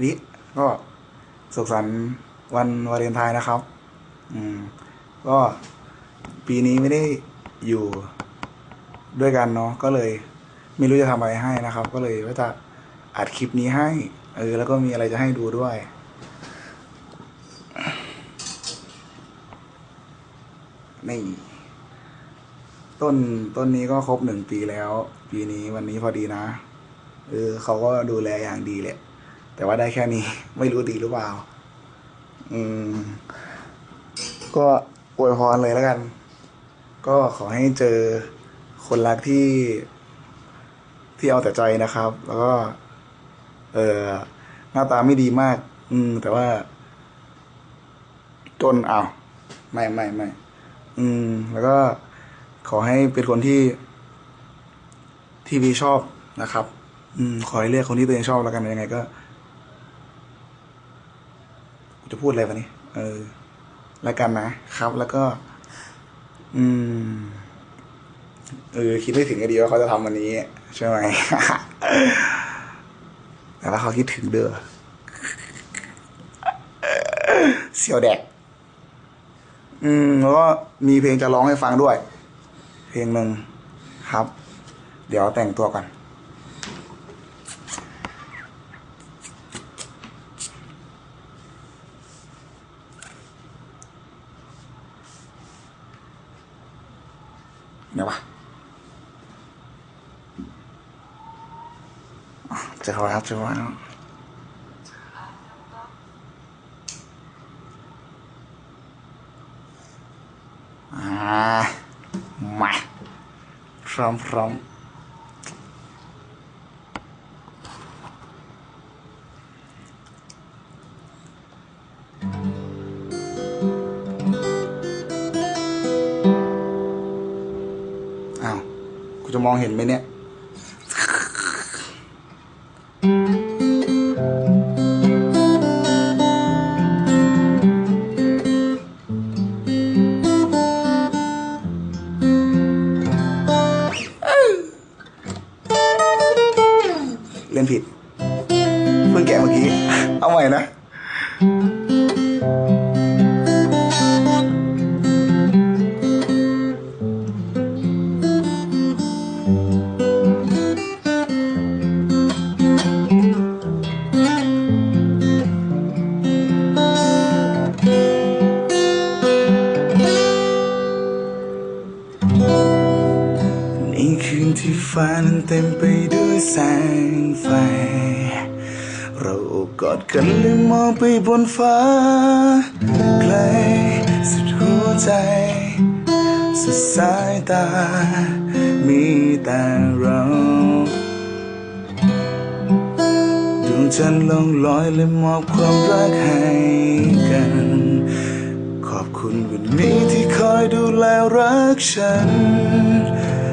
วิ ก็สุขสันต์วันวาเลนไทน์นะครับ อืม ก็ปีนี้ไม่ได้อยู่ด้วยกันเนาะก็เลย ไม่รู้จะทำอะไรให้นะครับ ก็เลยว่าจะอัดคลิปนี้ให้ เออ แล้วก็มีอะไรจะให้ดูด้วย นี่ ต้นต้นนี้ก็ครบหนึ่งปีแล้ว ปีนี้วันนี้พอดีนะ เออเขาก็ดูแลอย่างดีแหละ แต่ว่าได้แค่นี้ไม่รู้ดีหรือเปล่า อืม ก็อวยพรเลยแล้วกัน ก็ขอให้เจอคนรักที่ที่เอาแต่ใจนะครับ แล้วก็ เออหน้าตาไม่ดีมาก อืม แต่ว่า จนอ้าวไม่ไม่ไม่อืม แล้วก็ขอให้เป็นคนที่ ที่วีชอบนะครับ อืม ขอให้เลือกคนที่ตัวเองชอบแล้วกันยังไง ก็ จะพูดอะไรวะนี่เออ แล้วกันนะครับ แล้วก็ อืม เออ คิดไม่ถึงก็ดีว่าเขาจะทำวันนี้ ใช่ไหม แต่ว่าเขาคิดถึงเด้อเสียวแดก อืม แล้วก็มีเพลงจะร้องให้ฟังด้วย เพลงหนึ่งครับ เดี๋ยวแต่งตัวก่อน เดี๋ยววะอะเจอแล้ว จะมองเห็นไหมเนี่ย ฟ้านั้นเต็มไปด้วยแสงไฟ เราโอบกอดกันและมองไปบนฟ้าไกลสุดหัวใจ สุดสายตา มีแต่เราดวงจันทร์ลงลอยและมอบความรักให้กัน ขอบคุณวันนี้ที่คอยดูแลรักฉัน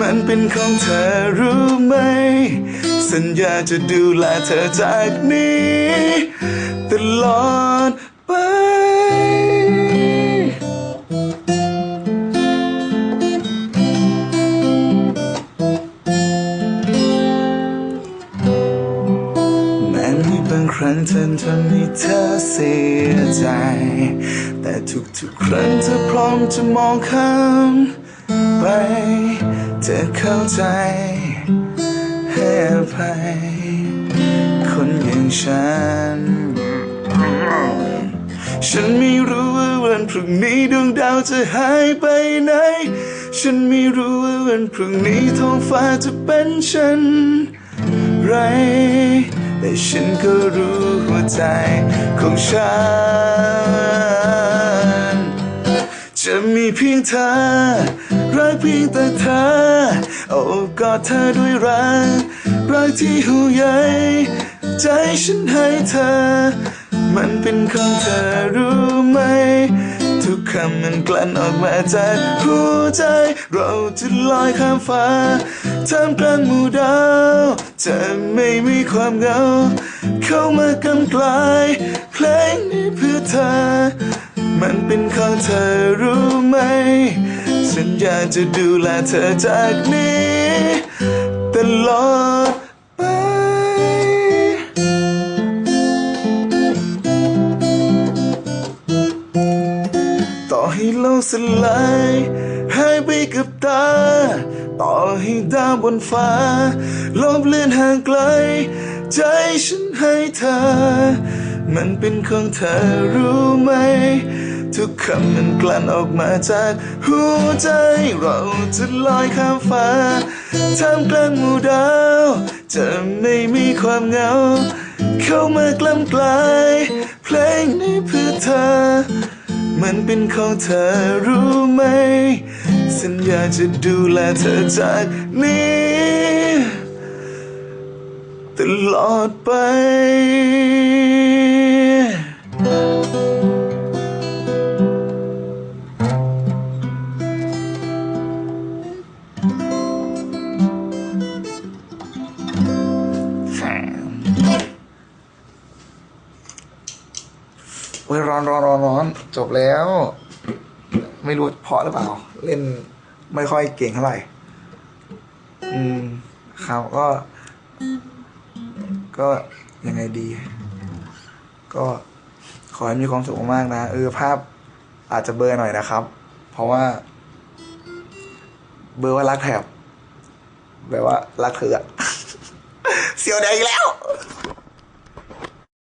มันเป็นของเธอรู้ไหม สัญญาจะดูแลเธอจากนี้ ตลอดไปแม้มีบางครั้งเธอทำให้เธอเสียใจ แต่ทุกๆครั้งเธอพร้อมจะมองข้ามไป เธอเข้าใจให้อภัยคนอย่างฉัน ฉันไม่รู้ว่าวันพรุ่งนี้ดวงดาวจะหายไปไหน ฉันไม่รู้ว่าวันพรุ่งนี้ท้องฟ้าจะเป็นเช่นไร แต่ฉันก็รู้หัวใจของฉัน จะมีเพียงเธอ รักเพียงแต่เธอ โอบกอดเธอด้วยรัก รักที่หูใหญ่ใจฉันให้เธอ มันเป็นของเธอรู้ไหม ทุกคำมันกลั่นออกมาจากหัวใจ เราจะลอยข้ามฟ้าท่ามกลางหมู่ดาวจะไม่มีความเหงา เข้ามากำกลายเพลงนี้เพื่อเธอ มันเป็นของเธอรู้ไหม สัญญาจะดูแลเธอจากนี้ตลอดไป ต่อให้โลกสลายหายไปกับตา ต่อให้ดาวบนฟ้าลบเลือนห่างไกล ใจฉันให้เธอ มันเป็นของเธอรู้ไหม ทุกคำมันกลั่นออกมาจากหัวใจเราจะลอยข้ามฟ้าท่ามกลางหมู่ดาว จะไม่มีความเหงา เข้ามากล้ำกลายเพลงนี้เพื่อเธอ มันเป็นของเธอรู้ไหม สัญญาจะดูแลเธอจากนี้ตลอดไป ร้อนร้อนร้อนจบแล้ว ไม่รู้เพาะหรือเปล่า เล่นไม่ค่อยเก่งเท่าไหร่ อืมครับก็ ก็ยังไงดี ก็ขอให้มีความสุขมากๆนะเออภาพอาจจะเบอร์หน่อยนะครับ เพราะว่า เบอร์ว่ารักแถบแบบว่ารักเธออะเสียวแดงอีกแล้ว